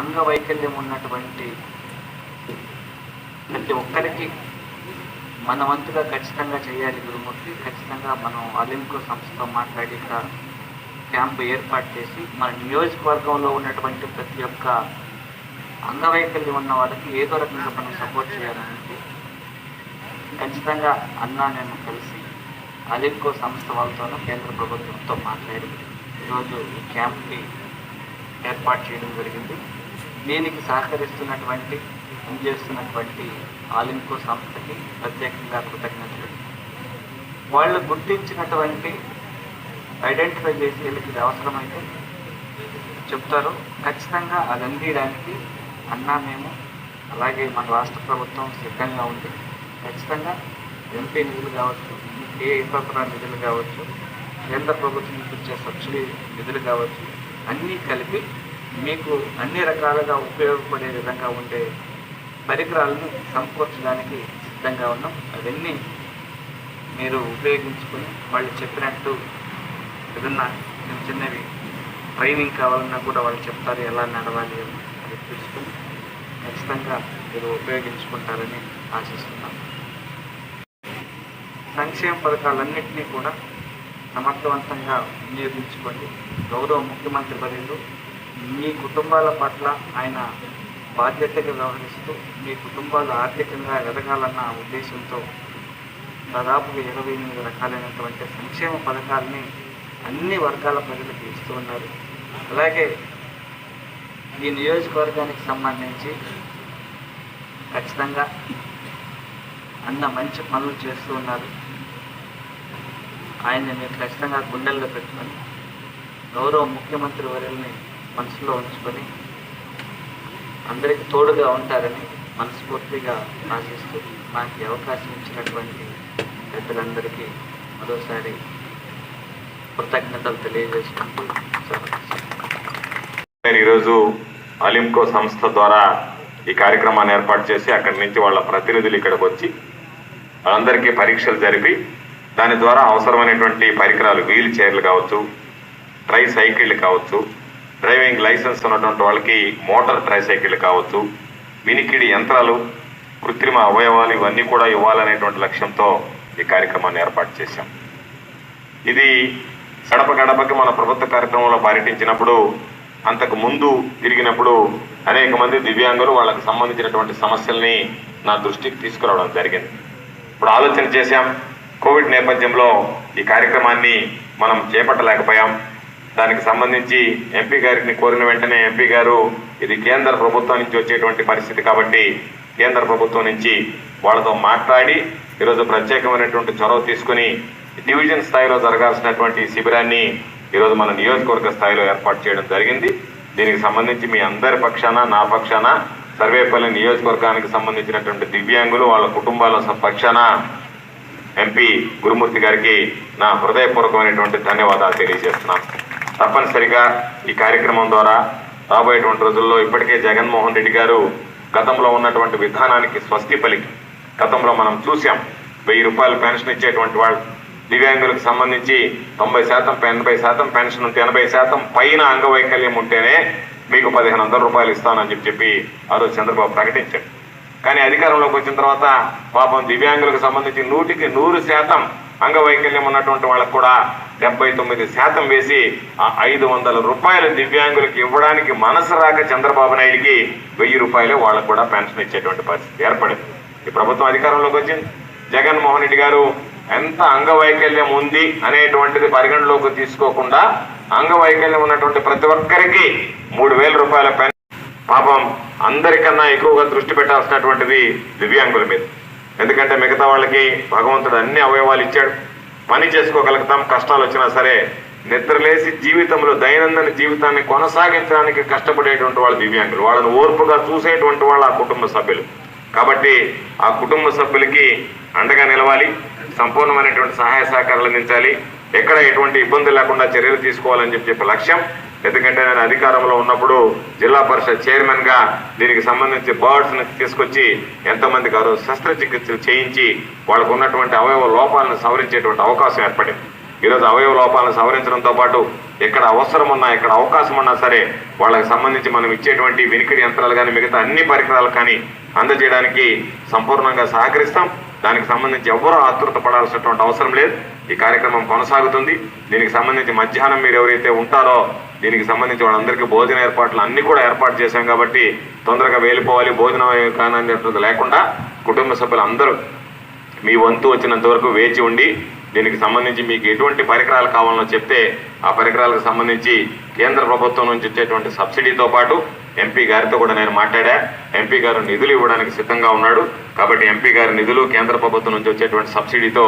అంగవైకల్యం ఉన్నటువంటి ప్రతి ఒక్కరికి మన వంతుగా ఖచ్చితంగా చేయాలి గురుమూర్తి. ఖచ్చితంగా మనం అలింకో సంస్థతో మాట్లాడి ఇక్కడ క్యాంపు ఏర్పాటు చేసి మన నియోజకవర్గంలో ఉన్నటువంటి ప్రతి ఒక్క అంగవైకల్యం ఉన్న వాళ్ళకి ఏదో రకంగా మనం సపోర్ట్ చేయాలనేది ఖచ్చితంగా అన్నా నేను కలిసి అలింకో సంస్థ వాళ్ళతోనూ కేంద్ర ప్రభుత్వంతో మాట్లాడి ఈరోజు ఈ క్యాంప్ని ఏర్పాటు చేయడం జరిగింది. దీనికి సహకరిస్తున్నటువంటి పనిచేస్తున్నటువంటి ఆలింకో సంస్థకి ప్రత్యేకంగా కృతజ్ఞతలు. వాళ్ళు గుర్తించినటువంటి ఐడెంటిఫై చేసి వీళ్ళకి ఇది అవసరమైతే చెప్తారు. ఖచ్చితంగా అది అందియడానికి అన్నా మేము అలాగే మన రాష్ట్ర ప్రభుత్వం సిద్ధంగా ఉంది. ఖచ్చితంగా ఎంపీ నిధులు కావచ్చు ఏ ఇతర నిధులు కావచ్చు కేంద్ర ప్రభుత్వం నుంచి వచ్చే సబ్సిడీ నిధులు కావచ్చు అన్నీ కలిపి మీకు అన్ని రకాలుగా ఉపయోగపడే విధంగా ఉండే పరికరాలను సమకూర్చడానికి సిద్ధంగా ఉన్నాం. అవన్నీ మీరు ఉపయోగించుకొని వాళ్ళు చెప్పినట్టు ఏదన్నా చిన్న చిన్నవి ట్రైనింగ్ కావాలన్నా కూడా వాళ్ళు చెప్తారు ఎలా నడవాలి అని అది తెలుసుకుని ఖచ్చితంగా మీరు ఉపయోగించుకుంటారని ఆశిస్తున్నాం. సంక్షేమ పథకాలన్నింటినీ కూడా సమర్థవంతంగా వినియోగించుకోండి. గౌరవ ముఖ్యమంత్రి వర్యులు మీ కుటుంబాల పట్ల ఆయన బాధ్యతగా వ్యవహరిస్తూ మీ కుటుంబాలు ఆర్థికంగా ఎదగాలన్న ఉద్దేశంతో దాదాపుగా ఇరవై ఎనిమిది రకాలైనటువంటి సంక్షేమ పథకాలని అన్ని వర్గాల ప్రజలకు ఇస్తూ ఉన్నారు. అలాగే ఈ నియోజకవర్గానికి సంబంధించి ఖచ్చితంగా అన్న మంచి పనులు చేస్తూ ఉన్నారు. ఆయన్ని మీరు ఖచ్చితంగా గుండెల్లో పెట్టుకొని గౌరవ ముఖ్యమంత్రి వర్యుల్ని మనసులో ఉంచుకొని అందరికి తోడుగా ఉంటారని మనస్ఫూర్తిగా ఆశిస్తూ మాకు అవకాశం ఇచ్చినటువంటి పెద్దలందరికీ మరోసారి కృతజ్ఞతలు తెలియజేసుకుంటూ నేను ఈరోజు అలింకో సంస్థ ద్వారా ఈ కార్యక్రమాన్ని ఏర్పాటు చేసి అక్కడి నుంచి వాళ్ళ ప్రతినిధులు ఇక్కడికి వచ్చి వాళ్ళందరికీ పరీక్షలు జరిపి దాని ద్వారా అవసరమైనటువంటి పరికరాలు వీల్ చైర్లు కావచ్చు ట్రై సైకిళ్ళు కావచ్చు డ్రైవింగ్ లైసెన్స్ ఉన్నటువంటి వాళ్ళకి మోటార్ ట్రై కావచ్చు వినికిడి యంత్రాలు కృత్రిమ అవయవాలు ఇవన్నీ కూడా ఇవ్వాలనేటువంటి లక్ష్యంతో ఈ కార్యక్రమాన్ని ఏర్పాటు చేశాం. ఇది గడప గడపకి మన ప్రభుత్వ కార్యక్రమంలో పర్యటించినప్పుడు అంతకు ముందు తిరిగినప్పుడు అనేక మంది దివ్యాంగులు వాళ్ళకు సంబంధించినటువంటి సమస్యల్ని నా దృష్టికి తీసుకురావడం జరిగింది. ఇప్పుడు ఆలోచన చేశాం కోవిడ్ నేపథ్యంలో ఈ కార్యక్రమాన్ని మనం చేపట్టలేకపోయాం. దానికి సంబంధించి ఎంపీ గారిని కోరిన వెంటనే ఎంపీ గారు ఇది కేంద్ర ప్రభుత్వం నుంచి వచ్చేటువంటి పరిస్థితి కాబట్టి కేంద్ర ప్రభుత్వం నుంచి వాళ్ళతో మాట్లాడి ఈరోజు ప్రత్యేకమైనటువంటి చొరవ తీసుకుని డివిజన్ స్థాయిలో జరగాల్సినటువంటి శిబిరాన్ని ఈరోజు మన నియోజకవర్గ స్థాయిలో ఏర్పాటు చేయడం జరిగింది. దీనికి సంబంధించి మీ అందరి పక్షాన నా పక్షాన సర్వేపల్లి నియోజకవర్గానికి సంబంధించినటువంటి దివ్యాంగులు వాళ్ళ కుటుంబాల పక్షాన ఎంపీ గురుమూర్తి గారికి నా హృదయపూర్వకమైనటువంటి ధన్యవాదాలు తెలియజేస్తున్నాను. తప్పనిసరిగా ఈ కార్యక్రమం ద్వారా రాబోయేటువంటి రోజుల్లో ఇప్పటికే జగన్మోహన్ రెడ్డి గారు గతంలో ఉన్నటువంటి విధానానికి స్వస్తి పలికి. గతంలో మనం చూసాం వెయ్యి రూపాయలు పెన్షన్ ఇచ్చేటువంటి వాళ్ళు దివ్యాంగులకు సంబంధించి తొంభై శాతం ఎనభై శాతం పెన్షన్ ఉంటే ఎనభై శాతం పైన అంగవైకల్యం ఉంటేనే మీకు పదిహేను వందల రూపాయలు ఇస్తానని చెప్పి చెప్పి ఆ రోజు చంద్రబాబు ప్రకటించాడు కానీ అధికారంలోకి వచ్చిన తర్వాత పాపం దివ్యాంగులకు సంబంధించి నూటికి నూరు శాతం అంగవైకల్యం ఉన్నటువంటి వాళ్ళకు కూడా డెబ్బై తొమ్మిది శాతం వేసి ఆ ఐదు వందల రూపాయలు దివ్యాంగులకు ఇవ్వడానికి మనసు రాక చంద్రబాబు నాయుడికి వెయ్యి రూపాయలు వాళ్ళకు కూడా పెన్షన్ ఇచ్చేటువంటి పరిస్థితి ఏర్పడింది. ఈ ప్రభుత్వం అధికారంలోకి వచ్చింది. జగన్మోహన్ రెడ్డి గారు ఎంత అంగవైకల్యం ఉంది అనేటువంటిది పరిగణలోకి తీసుకోకుండా అంగవైకల్యం ఉన్నటువంటి ప్రతి ఒక్కరికి మూడు వేల రూపాయల పెన్షన్ పాపం అందరికన్నా ఎక్కువగా దృష్టి పెట్టాల్సినటువంటిది దివ్యాంగుల మీద. ఎందుకంటే మిగతా వాళ్ళకి భగవంతుడు అన్ని అవయవాలు ఇచ్చాడు. పని చేసుకోగలుగుతాం కష్టాలు వచ్చినా సరే నిద్రలేసి జీవితంలో దైనందిన జీవితాన్ని కొనసాగించడానికి కష్టపడేటువంటి వాళ్ళు దివ్యాంగులు. వాళ్ళని ఓర్పుగా చూసేటువంటి వాళ్ళ ఆ కుటుంబ సభ్యులు. కాబట్టి ఆ కుటుంబ సభ్యులకి అండగా నిలవాలి సంపూర్ణమైనటువంటి సహాయ సహకారాలు అందించాలి ఎక్కడ ఎటువంటి ఇబ్బంది లేకుండా చర్యలు తీసుకోవాలని చెప్పి చెప్పే లక్ష్యం ఎందుకంటే నేను అధికారంలో ఉన్నప్పుడు జిల్లా పరిషత్ చైర్మన్గా దీనికి సంబంధించి బర్డ్స్ని తీసుకొచ్చి ఎంతమందికి ఆ రోజు శస్త్రచికిత్సలు చేయించి వాళ్ళకు ఉన్నటువంటి అవయవ లోపాలను సవరించేటువంటి అవకాశం ఏర్పడింది. ఈరోజు అవయవ లోపాలను సవరించడంతో పాటు ఎక్కడ అవసరం ఉన్నా ఎక్కడ అవకాశం ఉన్నా సరే వాళ్ళకి సంబంధించి మనం ఇచ్చేటువంటి వినికిడి యంత్రాలు కానీ మిగతా అన్ని పరికరాలు కానీ అందజేయడానికి సంపూర్ణంగా సహకరిస్తాం. దానికి సంబంధించి ఎవరూ ఆతృత పడాల్సినటువంటి అవసరం లేదు. ఈ కార్యక్రమం కొనసాగుతుంది. దీనికి సంబంధించి మధ్యాహ్నం మీరు ఎవరైతే ఉంటారో దీనికి సంబంధించి వాళ్ళందరికీ భోజన ఏర్పాట్లు అన్ని కూడా ఏర్పాటు చేశాం కాబట్టి తొందరగా వెళ్ళిపోవాలి. భోజనం కానీ లేకుండా కుటుంబ సభ్యులు అందరూ మీ వంతు వచ్చినంత వరకు వేచి ఉండి దీనికి సంబంధించి మీకు ఎటువంటి పరికరాలు కావాలనో చెప్తే ఆ పరికరాలకు సంబంధించి కేంద్ర ప్రభుత్వం నుంచి వచ్చేటువంటి సబ్సిడీతో పాటు ఎంపీ గారితో కూడా నేను మాట్లాడా. ఎంపీ గారు నిధులు ఇవ్వడానికి సిద్ధంగా ఉన్నాడు. కాబట్టి ఎంపీ గారి నిధులు కేంద్ర ప్రభుత్వం నుంచి వచ్చేటువంటి సబ్సిడీతో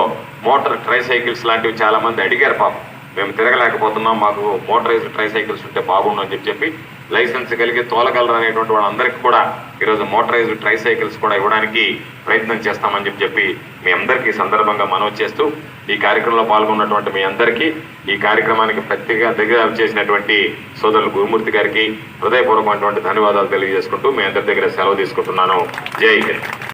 మోటార్ ట్రై సైకిల్స్ లాంటివి చాలామంది అడిగారు పాపం. మేము తిరగలేకపోతున్నాం మాకు మోటరైజ్డ్ ట్రై సైకిల్స్ ఉంటే బాగుండు అని చెప్పి చెప్పి లైసెన్స్ కలిగి తోలగలరు అనేటువంటి వాళ్ళందరికీ కూడా ఈరోజు మోటరైజ్డ్ ట్రై సైకిల్స్ కూడా ఇవ్వడానికి ప్రయత్నం చేస్తామని చెప్పి చెప్పి మీ అందరికీ ఈ సందర్భంగా మనవి చేస్తూ ఈ కార్యక్రమంలో పాల్గొన్నటువంటి మీ అందరికీ ఈ కార్యక్రమానికి ప్రత్యేక దగ్గర చేసినటువంటి సోదరులు గురుమూర్తి గారికి హృదయపూర్వకమైనటువంటి ధన్యవాదాలు తెలియజేసుకుంటూ మీ అందరి దగ్గర సెలవు తీసుకుంటున్నాను. జై హింద్.